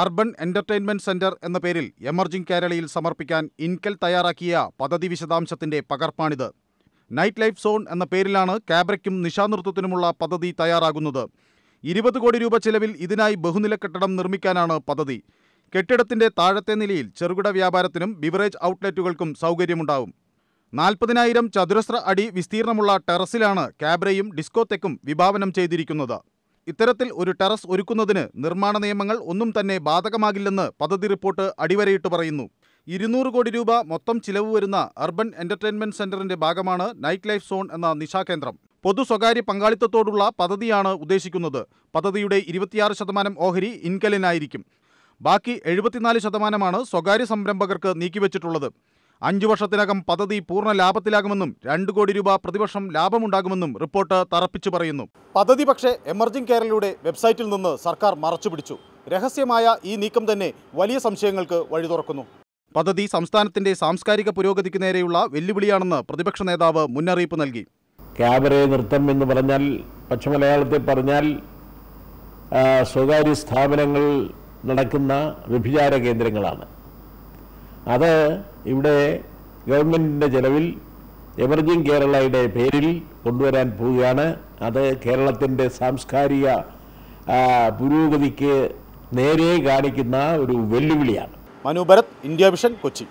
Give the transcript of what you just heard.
Urban entertainment centre എന്ന പേരിൽ emerging കേരളയിൽ സമർപ്പിക്കാൻ ഇൻകൽ തയ്യാറാക്കിയ പദ്ധതി വിശദാംശത്തിന്റെ പകർപ്പാണിത്. നൈറ്റ് ലൈഫ് സോൺ എന്ന പേരിലാണ് ക്യാബ്രയ്ക്കും നിശാനൃത്തത്തിനുമുള്ള പദ്ധതി തയ്യാറാകുന്നത്. ഇരുപത് കോടി രൂപ ചെലവിൽ ഇതിനായി ബഹുനില കെട്ടിടം നിർമ്മിക്കാനാണ് പദ്ധതി. കെട്ടിടത്തിന്റെ താഴത്തെ നിലയിൽ ചെറുകിട വ്യാപാരത്തിനും ബിവറേജ് ഔട്ട്ലെറ്റുകൾക്കും സൗകര്യമുണ്ടാവും. നാൽപ്പതിനായിരം ചതുരശ്ര അടി വിസ്തീർണമുള്ള ടെറസിലാണ് ക്യാബ്രയും ഡിസ്കോത്തെക്കും വിഭാവനം ചെയ്തിരിക്കുന്നത്. ഇത്തരത്തിൽ ഒരു ടെറസ് ഒരുക്കുന്നതിന് നിർമ്മാണ നിയമങ്ങൾ ഒന്നും തന്നെ ബാധകമാകില്ലെന്ന് പദ്ധതി റിപ്പോർട്ട് അടിവരയിട്ട് പറയുന്നു. ഇരുന്നൂറ് കോടി രൂപ മൊത്തം ചിലവ് വരുന്ന അർബൻ എന്റർടൈൻമെന്റ് സെന്ററിന്റെ ഭാഗമാണ് നൈറ്റ് ലൈഫ് സോൺ എന്ന നിശാകേന്ദ്രം പൊതു സ്വകാര്യ പങ്കാളിത്തത്തോടുള്ള പദ്ധതിയാണ് ഉദ്ദേശിക്കുന്നത്. പദ്ധതിയുടെ ഇരുപത്തിയാറ് ശതമാനം ഓഹരി ഇൻകലിനായിരിക്കും. ബാക്കി എഴുപത്തിനാല് ശതമാനമാണ് സ്വകാര്യ സംരംഭകർക്ക് നീക്കിവച്ചിട്ടുള്ളത്. അഞ്ചു വർഷത്തിനകം പദ്ധതി പൂർണ ലാഭത്തിലാകുമെന്നും രണ്ട് കോടി രൂപ പ്രതിവർഷം ലാഭമുണ്ടാകുമെന്നും റിപ്പോർട്ട് തറപ്പിച്ചു പറയുന്നു. പദ്ധതി പക്ഷേ എമർജിംഗ് കേരളയുടെ വെബ്സൈറ്റിൽ നിന്ന് സർക്കാർ മറച്ചുപിടിച്ചു. രഹസ്യമായ ഈ നീക്കം തന്നെ വലിയ സംശയങ്ങൾക്ക് വഴി തുറക്കുന്നു. പദ്ധതി സംസ്ഥാനത്തിന്റെ സാംസ്കാരിക പുരോഗതിക്ക് നേരെയുള്ള വെല്ലുവിളിയാണെന്ന് പ്രതിപക്ഷ നേതാവ് മുന്നറിയിപ്പ് നൽകി. ക്യാമറയെ നൃത്തം എന്ന് പറഞ്ഞാൽ പശ്ചിമലയാളത്തിൽ പറഞ്ഞാൽ സ്വകാര്യ സ്ഥാപനങ്ങൾ നടക്കുന്ന വ്യഭിചാര കേന്ദ്രങ്ങളാണ്. അത് ഇവിടെ ഗവൺമെന്റിന്റെ ചെലവിൽ എമർജിംഗ് കേരളയുടെ പേരിൽ കൊണ്ടുവരാൻ പോവുകയാണ്. അത് കേരളത്തിന്റെ സാംസ്കാരിക പുരോഗതിക്ക് നേരെ കാണിക്കുന്ന ഒരു വെല്ലുവിളിയാണ്. Manu Bharath India vision Kochi.